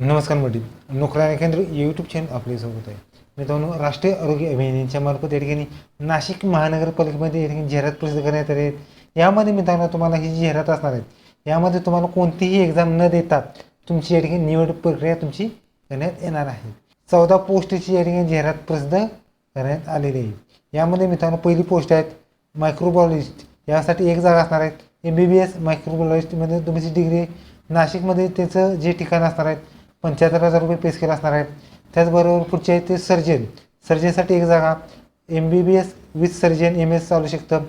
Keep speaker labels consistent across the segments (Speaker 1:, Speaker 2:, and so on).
Speaker 1: नमस्कार मंडळी. नोकऱ्या केंद्र यूट्यूब चॅनल आपले सोबत आहे. मित्रांनो राष्ट्रीय आरोग्य अभियानाच्या मार्फत या ठिकाणी नाशिक महानगरपालिकेमध्ये या ठिकाणी जाहिरात प्रसिद्ध करण्यात आली आहेत यामध्ये मित्रांनो तुम्हाला ही जी जाहिरात असणार आहेत यामध्ये तुम्हाला कोणतीही एक्झाम न देता तुमची या ठिकाणी निवड प्रक्रिया तुमची करण्यात येणार आहे. चौदा पोस्टची या ठिकाणी जाहिरात प्रसिद्ध करण्यात आलेली आहे. यामध्ये मित्रांनो पहिली पोस्ट आहेत मायक्रोबायोलॉजिस्ट यासाठी एक जागा असणार आहेत एम बी बी एस मायक्रोबायोलॉजिस्टमध्ये तुमची डिग्री नाशिकमध्ये त्याचं जे ठिकाण असणार आहेत पंच्याहत्तर हजार रुपये पे स्केल असणार आहेत त्याचबरोबर पुढचे आहे ते सर्जन सर्जनसाठी एक जागा M B B S with surgeon M S चालू शकतं.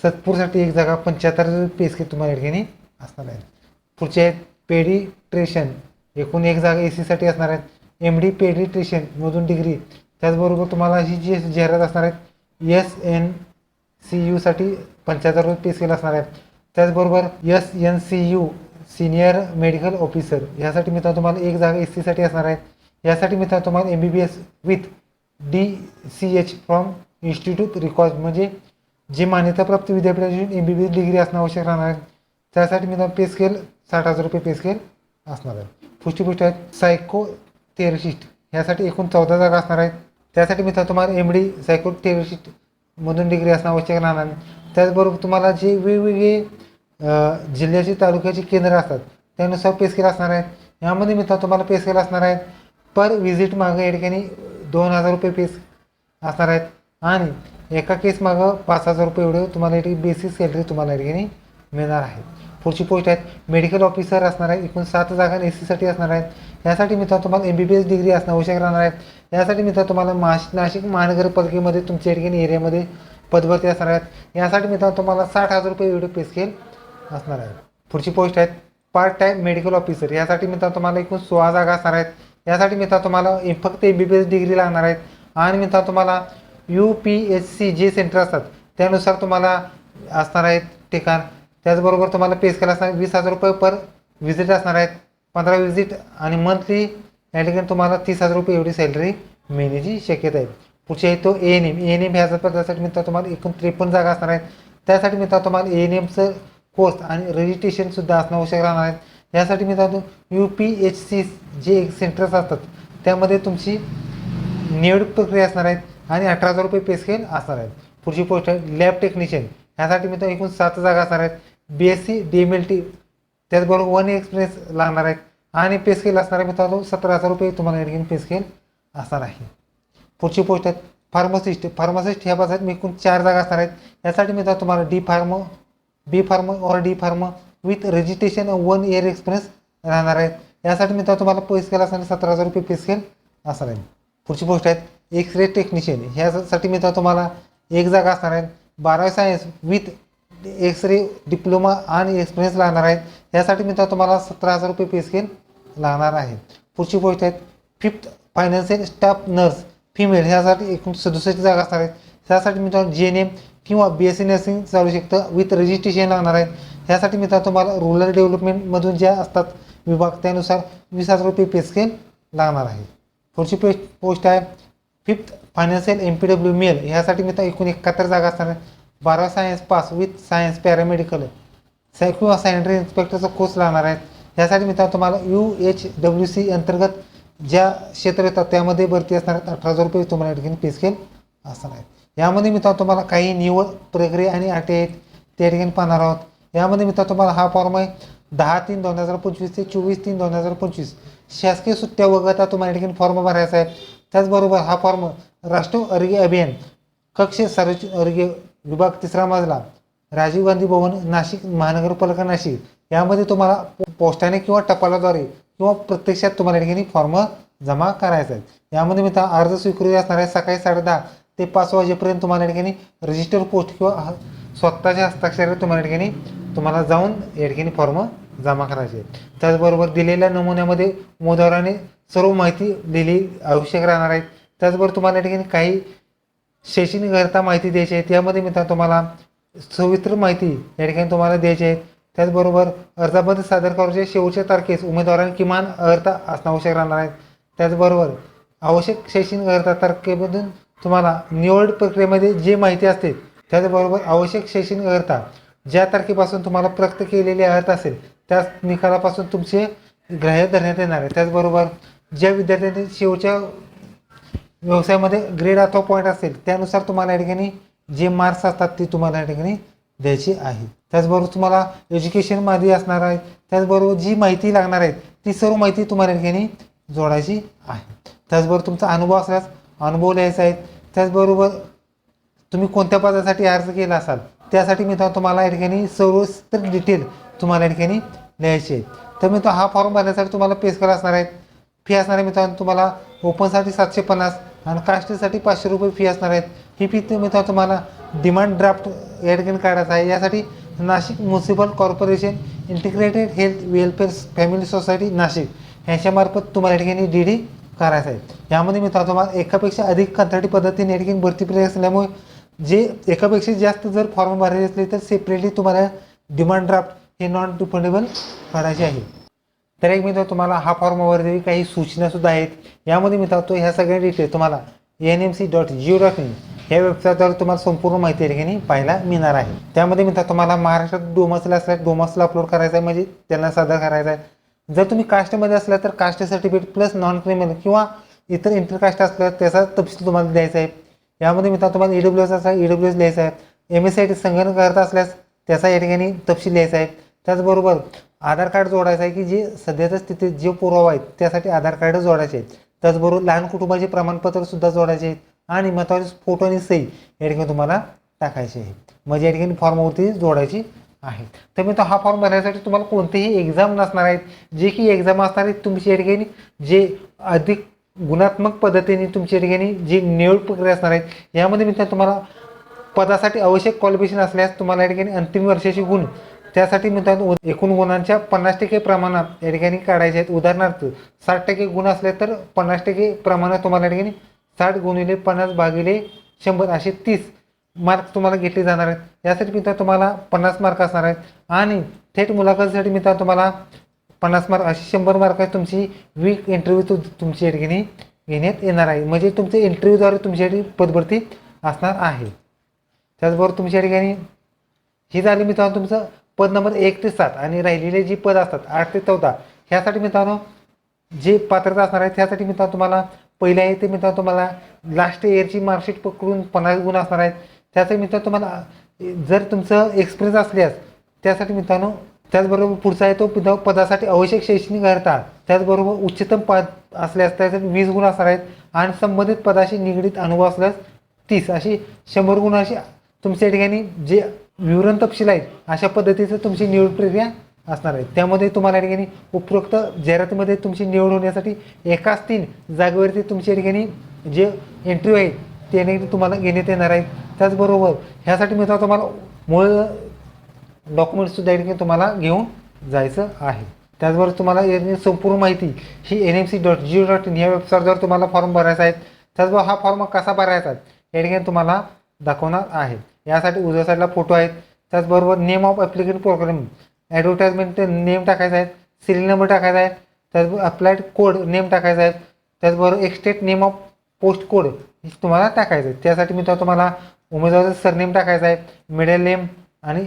Speaker 1: सतपूरसाठी एक जागा पंच्याहत्तर हजार पे स्केल तुम्हाला या ठिकाणी असणार आहे. पुढचे आहेत पेडिट्रेशन एकूण एक जागा ए सीसाठी असणार आहेत एम डी पेडिट्रेशनमधून डिग्री त्याचबरोबर तुम्हाला ही जी जाहिरात असणार आहेत एस एन सी यूसाठी पंच्याहत्तर रुपये पे स्केल असणार आहेत त्याचबरोबर S N C U senior medical officer. यासाठी मित्रांनो तुम्हाला एक जागा एस सीसाठी असणार आहे. यासाठी मित्रांनो तुम्हाला M B B S with D C H from institute record म्हणजे जे मान्यताप्राप्त विद्यापीठाची M B B S degree असणं आवश्यक राहणार आहे. त्यासाठी मित्रांनो पे स्केल साठ हजार रुपये पे स्केल असणार आहे. पुष्टी गोष्ट आहेत सायको थेरसिस्ट यासाठी एकूण चौदा जागा असणार आहेत. त्यासाठी मित्रांनो तुम्हाला एम डी सायको थेरसिस्टमधून डिग्री असणं आवश्यक राहणार आहे त्याचबरोबर तुम्हाला जे वेगवेगळे जिल्ह्याचे तालुक्याची केंद्र असतात. त्यानुसार पे स्केल असणार आहेत. यामध्ये मित्र तुम्हाला पे स्केल असणार आहेत. पर व्हिजिट मागं या ठिकाणी दोन हजार रुपये पे असणार आहेत. आणि एका केस मागं पाच हजार रुपये एवढं तुम्हाला या ठिकाणी बेसिक सॅलरी तुम्हाला या ठिकाणी मिळणार आहे. पुढची पोस्ट आहेत. मेडिकल ऑफिसर असणार आहे. एकूण सात जागा एस सीसाठी असणार आहेत. यासाठी मित्र तुम्हाला M B B S degree असणं आवश्यक राहणार आहेत यासाठी मित्र तुम्हाला माश नाशिक महानगरपालिकेमध्ये तुमच्या या ठिकाणी एरियामध्ये पदभरती असणार आहेत. यासाठी मित्र तुम्हाला साठ हजार रुपये एवढे पे स्केल असणार आहे. पुढची पोस्ट आहेत पार्ट टाईम मेडिकल ऑफिसर यासाठी मित्रांनो तुम्हाला एकूण सोळा जागा असणार आहेत. यासाठी मित्रांनो तुम्हाला फक्त M B B S degree लागणार आहेत. आणि मित्रांनो तुम्हाला यू पी एस सी जे सेंटर असतात त्यानुसार तुम्हाला असणार आहेत ठिकाण. त्याचबरोबर तुम्हाला पे स्केल असणार वीस हजार रुपये पर व्हिजिट असणार आहेत. पंधरा विजिट आणि मंथली या ठिकाणी तुम्हाला तीस हजार रुपये एवढी सॅलरी मिळण्याची शक्यता आहे. पुढचे आहे तो A N M A N M ह्या पदासाठी मित्र तुम्हाला एकूण त्रेपन्न जागा असणार आहेत. त्यासाठी मित्र तुम्हाला ए एन एमचं कोर्स आणि रजिस्ट्रेशनसुद्धा असणं आवश्यक राहणार आहे. यासाठी मी सांगतो यू पी एच सी जे सेंटर्स असतात त्यामध्ये तुमची निवड प्रक्रिया असणार आहेत आणि अठरा हजार रुपये पे स्केल असणार आहेत. पुढची पोस्ट आहे लॅब टेक्निशियन ह्यासाठी तर एकूण सात जागा असणार आहेत. B S C D M L T त्याचबरोबर वन एक्सपिरियन्स लागणार आहेत. आणि पे स्केल असणार आहे मित्रांनो सतरा हजार रुपये तुम्हाला या ठिकाणी पे स्केल असणार आहे. पुढची पोस्ट आहेत फार्मसिस्ट फार्मासिस्ट ह्या पदासाठी एकूण चार जागा असणार आहेत. यासाठी मित्रांनो तुम्हाला डी फार्म बी फार्म और D pharm with registration one year experience राहणार आहेत. यासाठी मित्रांनो तुम्हाला पे स्केल असणार सतरा हजार रुपये पे स्केल असणार आहे पुढची पोस्ट आहेत एक्स रे टेक्निशियन ह्यासाठी मित्रांनो तुम्हाला एक जागा असणार आहेत बारावी science with X ray diploma आणि एक्सपिरियन्स लागणार आहेत. यासाठी मित्रांनो तुम्हाला सतरा हजार रुपये पे स्केल लागणार आहे. पुढची पोस्ट आहेत fifth financial staff nurse female ह्यासाठी एकूण सदुसष्ट जागा असणार आहेत. त्यासाठी मित्रांनो जी एन एम किंवा बी एस सी नर्सिंग चालू शकतं विथ रजिस्ट्रेशन लागणार आहेत. ह्यासाठी मित्रांनो तुम्हाला रुरल डेव्हलपमेंटमधून ज्या असतात विभाग त्यानुसार वीस हजार रुपये पे स्केल लागणार आहे. पुढची पे पोस्ट आहे fifth financial M P W male ह्यासाठी मित्रांनो एकूण एकाहत्तर जागा असणार आहेत. बारा science pass with science paramedical साय किंवा सॅनिटरी इन्स्पेक्टरचा कोर्स लागणार आहेत. ह्यासाठी मित्रांनो तुम्हाला यू एच डब्ल्यू सी अंतर्गत ज्या क्षेत्र येतात त्यामध्ये भरती असणार आहेत अठरा हजार रुपये तुम्हाला ठिकाणी पे स्केल असणार आहेत. यामध्ये मित्रांनो तुम्हाला काही निवड प्रक्रिया आणि अटी आहेत त्या ठिकाणी पाहणार आहोत. यामध्ये मित्रांनो तुम्हाला हा फॉर्म आहे दहा तीन दोन हजार पंचवीस ते चोवीस तीन दोन हजार पंचवीस. शासकीय सुट्ट्या वगळता तुम्हाला या ठिकाणी फॉर्म भरायचा आहे. त्याचबरोबर हा फॉर्म राष्ट्रीय आरोग्य अभियान कक्ष सार्वजनिक आरोग्य विभाग तिसरा मजला राजीव गांधी भवन नाशिक महानगरपालिका नाशिक. यामध्ये तुम्हाला पोस्टाने किंवा टपालाद्वारे किंवा प्रत्यक्षात तुम्हाला या ठिकाणी फॉर्म जमा करायचा आहे. यामध्ये मित्र अर्ज स्वीकृती असणार आहे सकाळी साडेदहा ते पाच वाजेपर्यंत तुम्हाला या ठिकाणी रजिस्टर पोस्ट किंवा स्वतःच्या हस्ताक्षरात तुम्हाला या ठिकाणी तुम्हाला जाऊन या ठिकाणी फॉर्म जमा करायचे आहे. त्याचबरोबर दिलेल्या नमुन्यामध्ये उमेदवाराने सर्व माहिती दिली आवश्यक राहणार आहेत. त्याचबरोबर तुम्हाला या ठिकाणी काही शैक्षणिक माहिती द्यायची आहे. त्यामध्ये मित्रांनो तुम्हाला सविस्तर माहिती या ठिकाणी तुम्हाला द्यायची आहे. त्याचबरोबर अर्जाबद्ध सादर करायच्या शेवटच्या तारखेस उमेदवारांनी किमान अर्हता असणं आवश्यक राहणार आहे. त्याचबरोबर आवश्यक शैक्षणिक अर्हता तारखेमधून तुम्हाला निवड प्रक्रियेमध्ये जे माहिती असते त्याचबरोबर आवश्यक शैक्षणिक अर्हता ज्या तारखेपासून तुम्हाला प्रक्त केलेली अर्हता असेल त्या निकालापासून तुमचे ग्राह्य धरण्यात येणार आहे. त्याचबरोबर ज्या विद्यार्थ्यांनी शेवटच्या व्यवसायामध्ये ग्रेड अथवा पॉईंट असेल त्यानुसार तुम्हाला या ठिकाणी जे मार्क्स असतात ते तुम्हाला या ठिकाणी द्यायचे आहे. त्याचबरोबर तुम्हाला एज्युकेशनमध्ये असणार आहे. त्याचबरोबर जी माहिती लागणार आहे ती सर्व माहिती तुम्हाला या ठिकाणी जोडायची आहे. त्याचबरोबर तुमचा अनुभव असल्यास अनुभव लिहायचा आहे त्याचबरोबर तुम्ही कोणत्या पदासाठी अर्ज केला असाल त्यासाठी मी तुम्हाला या ठिकाणी सर्वस्तर डिटेल तुम्हाला या ठिकाणी लिहायची. आहे तर मी तो हा फॉर्म भरण्यासाठी तुम्हाला पेस करा असणार आहे. फी असणार आहे मित्रांनो तुम्हाला ओपनसाठी सातशे पन्नास आणि कास्टसाठी पाचशे रुपये फी असणार आहेत. ही फी तुम्ही तुम्हाला डिमांड ड्राफ्ट या ठिकाणी काढायचा आहे. यासाठी Nashik municipal corporation integrated health welfare family society Nashik. ह्याच्यामार्फत तुम्हाला या ठिकाणी डी डी करायचं आहे. यामध्ये मित्रांनो तुम्हाला एकापेक्षा अधिक कंत्राटी पद्धतीने नेटकिंग भरती प्रक्रिया असल्यामुळे जे एकापेक्षा जास्त जर फॉर्म भरायचे असले तर सेपरेटली तुम्हाला डिमांड ड्राफ्ट हे नॉन रिफंडेबल करायचे आहे. तर एक मित्र तुम्हाला हा फॉर्मवरती काही सूचनासुद्धा आहेत. यामध्ये मित्र तो ह्या सगळ्या डिटेल तुम्हाला N M C dot gov dot in या वेबसाईटवर तुम्हाला संपूर्ण माहिती या ठिकाणी पाहायला मिळणार आहे. त्यामध्ये मित्र तुम्हाला महाराष्ट्रात डोमसला असल्यास डोमसला अपलोड करायचं आहे म्हणजे त्यांना सादर करायचं आहे. जर तुम्ही कास्टमध्ये असला तर caste certificate plus non criminal किंवा इतर इंटरकास्ट असल्यास त्याचा तपशील तुम्हाला द्यायचा आहे. यामध्ये मित्र तुम्हाला ई डब्ल्यू एस असा ई डब्ल्यू एस लिहायचा आहे. M S C I T संगणक करत असल्यास त्याचा या ठिकाणी तपशील लिहायचा आहे. त्याचबरोबर आधार कार्ड जोडायचं आहे की जे सध्याच्या स्थितीत जे पुरावा आहेत त्यासाठी आधार कार्ड जोडायचे आहेत. त्याचबरोबर लहान कुटुंबाचे प्रमाणपत्रसुद्धा जोडायचे आहेत. आणि महत्त्वाचे फोटो आणि सही या ठिकाणी तुम्हाला टाकायचे आहे. म्हणजे या ठिकाणी फॉर्मवरती जोडायची आहेत. तर मी तो हा फॉर्म भरण्यासाठी तुम्हाला कोणतेही एक्झाम नसणार आहेत. जे की एक्झाम असणार आहेत तुमची या ठिकाणी जे अधिक गुणात्मक पद्धतीने तुमच्या ठिकाणी जी निवड प्रक्रिया असणार आहेत यामध्ये मित्र तुम्हाला पदासाठी आवश्यक क्वालिफिकेशन असल्यास तुम्हाला या ठिकाणी अंतिम वर्षाचे गुण त्यासाठी मित्रांनो एकूण गुणांच्या पन्नास टक्के प्रमाणात या ठिकाणी काढायचे आहेत. उदाहरणार्थ साठ टक्के गुण असले तर पन्नास टक्के प्रमाणात तुम्हाला या ठिकाणी साठ गुणिले पन्नास भागिले शंभर असे तीस मार्क तुम्हाला घेतले जाणार आहेत. यासाठी मित्र तुम्हाला पन्नास मार्क असणार आहेत. आणि थेट मुलाखतीसाठी मित्र तुम्हाला पन्नास मार्क अशी शंभर मार्काची तुमची वीक इंटरव्ह्यू तु तुमची ठिकाणी घेण्यात येणार आहे. म्हणजे तुमचे इंटरव्ह्यूद्वारे तुमच्यासाठी पदभरती असणार आहे. त्याचबरोबर तुमच्या ठिकाणी ही झाली मित्रांनो तुमचं पद नंबर एक ते सात आणि राहिलेले जी पद असतात आठ ते चौदा ह्यासाठी मित्रांनो जे पात्रता असणार आहे त्यासाठी मित्रांनो तुम्हाला पहिल्या आहे ते मित्रांनो तुम्हाला लास्ट इयरची मार्कशीट पकडून पन्नास गुण असणार आहेत. त्यासाठी मित्रांनो तुम्हाला जर तुमचं एक्सपिरियन्स असल्यास त्यासाठी मित्रांनो त्याचबरोबर पुढचा आहे तो पदासाठी आवश्यक शैक्षणिक अर्हता. त्याचबरोबर उच्चतम पद असल्यास त्यासाठी वीस गुण असणार आहेत. आणि संबंधित पदाशी निगडीत अनुभव असल्यास तीस. अशी शंभर गुण अशी तुमच्या ठिकाणी जे विवरण तपशील आहेत अशा पद्धतीचं तुमची निवड प्रक्रिया असणार आहे. त्यामध्ये तुम्हाला या ठिकाणी उपरोक्त जाहिरातीमध्ये तुमची निवड होण्यासाठी एकाच तीन जागेवरती तुमच्या ठिकाणी जे इंटरव्ह्यू आहेत त्याने तुम्हाला घेण्यात येणार आहेत. त्याचबरोबर ह्यासाठी मित्रांनो तुम्हाला मूळ डॉक्युमेंट्ससुद्धा या तुम्हाला घेऊन जायचं आहे. त्याचबरोबर तुम्हाला याची संपूर्ण माहिती ही N M C dot gov dot in या वेबसाईटवर तुम्हाला फॉर्म भरायचा आहे. त्याचबरोबर हा फॉर्म कसा भरायचा या ठिकाणी तुम्हाला दाखवणार आहे. यासाठी उजव्या साईडला फोटो आहेत. त्याचबरोबर name of applicant program advertisement name टाकायचा आहे. सिरियल नंबर टाकायचा आहे. त्याचबरोबर अप्लाइड कोड नेम टाकायचा आहे. त्याचबरोबर exact name of post code तुम्हाला टाकायचं आहे. त्यासाठी मित्रांनो तुम्हाला उमेदवाराचं सरनेम टाकायचं आहे मिडल नेम आणि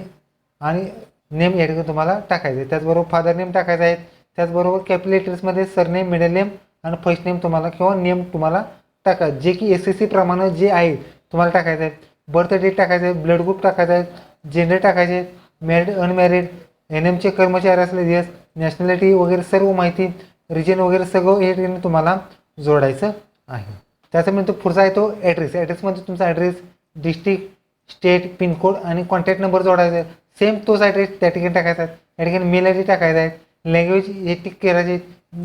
Speaker 1: आणि नेम या ठिकाणी तुम्हाला टाकायचं आहे. त्याचबरोबर फादर नेम टाकायचं आहे. त्याचबरोबर कॅपिलेटर्समध्ये सरनेम मिडल नेम आणि फर्स्ट नेम तुम्हाला किंवा नेम तुम्हाला टाका जे की एस एस सी प्रमाणे जे आहे तुम्हाला टाकायचं आहे. बर्थ डेट टाकायचं आहे ब्लड ग्रुप टाकायचं आहे जेंडर टाकायचे आहे मॅरिड अनमॅरिड एन एमचे कर्मचारी असले दिवस नॅशनॅलिटी वगैरे सर्व माहिती रिजन वगैरे सगळं हे ठिकाणी तुम्हाला जोडायचं आहे. त्याच्यानंतर पुढचा आहे तो ॲड्रेस ॲड्रेसमध्ये तुमचा address district state pin code आणि कॉन्टॅक्ट नंबर जोडायचा. आहे सेम तोच ॲड्रेस त्या ठिकाणी टाकायचा आहे. या ठिकाणी मेल आय डी टाकायचा आहे. लँग्वेज हे टिक करायचे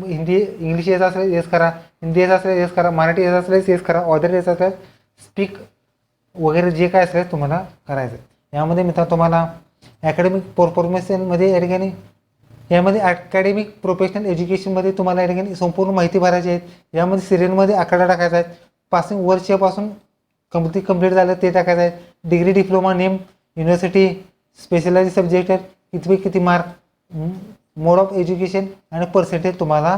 Speaker 1: हिंदी इंग्लिश येत असल्यास येस करा हिंदी येत असल्यास येस करा मराठी येत असल्यास येस करा ऑदर येत असल्यास स्पीक वगैरे जे काय असेल तुम्हाला करायचं आहे. यामध्ये मित्र तुम्हाला ॲकॅडमिक परफॉर्मन्समध्ये या ठिकाणी यामध्ये अकॅडमिक प्रोफेशनल एज्युकेशनमध्ये तुम्हाला या ठिकाणी संपूर्ण माहिती भरायची आहे. यामध्ये सिरियलमध्ये आकडा टाकायचा आहे. पासिंग वर्षापासून कंप्लीट कंप्लीट झालं ते टाकायचं आहे. Degree diploma name university specialize subject आहेत किती किती मार्क मोड ऑफ एज्युकेशन आणि पर्सेंटेज तुम्हाला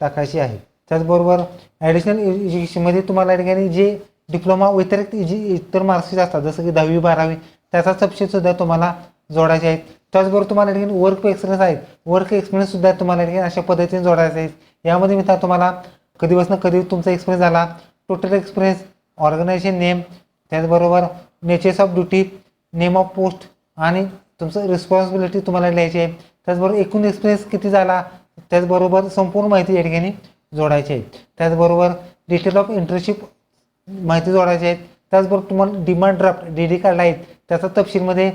Speaker 1: टाकायची आहे. त्याचबरोबर ॲडिशनल एज्युकेशनमध्ये तुम्हाला या ठिकाणी जे डिप्लोमा व्यतिरिक्त जी इतर मार्क्सचे असतात जसं की दहावी बारावी त्याचा तपशीलसुद्धा तुम्हाला जोडायचे आहेत. त्याचबरोबर तुम्हाला ठिकाणी वर्क एक्सपिरियन्स आहेत. वर्क एक्सपिरियन्ससुद्धा तुम्हाला ठिकाणी अशा पद्धतीने जोडायचे आहे यामध्ये मित्र तुम्हाला कधीपासून कधी तुमचा एक्सपिरियन्स झाला? टोटल एक्सपिरियन्स ऑर्गनायझेशन नेम त्याचबरोबर natures of duty name of post आणि तुमचं रिस्पॉन्सिबिलिटी तुम्हाला लिहायची आहे. त्याचबरोबर एकूण एक्सपिरियन्स किती झाला? त्याचबरोबर संपूर्ण माहिती या ठिकाणी जोडायची आहे. त्याचबरोबर डिटेल ऑफ इंटर्नशिप माहिती जोडायची आहे. त्याचबरोबर तुम्हाला डिमांड ड्राफ्ट डी डी काढला आहे त्याचा तपशीलमध्ये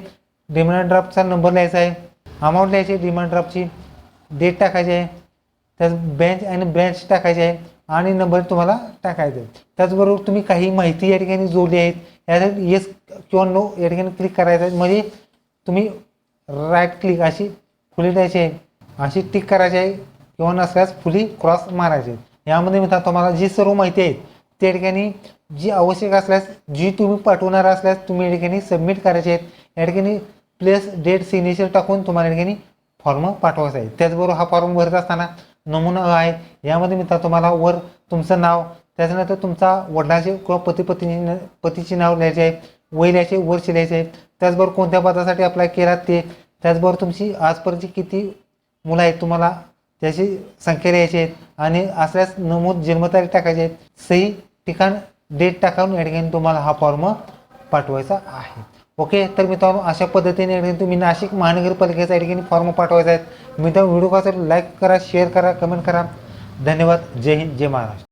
Speaker 1: डिमांड ड्राफ्टचा नंबर लिहायचा आहे. अमाऊंट लिहायची आहे डिमांड ड्राफ्टची डेट टाकायची आहे. त्याच बँच आणि ब्रँच टाकायची आहे. आणि नंबर तुम्हाला टाकायचं आहे त्याचबरोबर तुम्ही काही माहिती या ठिकाणी जोडली आहेत यासाठी येस किंवा नो या ठिकाणी क्लिक करायचं आहे. म्हणजे तुम्ही राईट क्लिक अशी फुली द्यायची आहे अशी टिक करायची आहे किंवा नसल्यास फुली क्रॉस मारायचे यामध्ये मित्रांनो तुम्हाला जी सर्व माहिती आहेत त्या ठिकाणी जी आवश्यक असल्यास जी तुम्ही पाठवणार असल्यास तुम्ही या ठिकाणी सबमिट करायचे आहेत. या ठिकाणी प्लेस डेट सिग्नेचर टाकून तुम्हाला या ठिकाणी फॉर्म पाठवायचा आहे. त्याचबरोबर हा फॉर्म भरत असताना नमुना आहे. यामध्ये मित्रांनो तुम्हाला वर तुमचं नाव त्याच्यानंतर तुमचा वडिलाचे किंवा पती पत्नी पतीचे नाव लिहायचे आहे वय लिहायचे वर्ष लिहायचे आहे. त्याचबरोबर कोणत्या पदासाठी अप्लाय केलात ते त्याचबरोबर तुमची आजपर्यंतची किती मुलं आहेत तुम्हाला त्याची संख्या लिहायची आहेत आणि असल्यास नमूद जन्मतारीख टाकायची आहे. सही ठिकाण डेट टाकावून या ठिकाणी तुम्हाला हा फॉर्म पाठवायचा आहे. ओके? तर मित्रांनो अशा पद्धतीने तुम्ही नाशिक महानगरपालिकेचा या ठिकाणी फॉर्म पाठवायचा आहे मित्रांनो व्हिडिओ कसा लाईक करा शेअर करा कमेंट करा. धन्यवाद. जय हिंद जय महाराष्ट्र.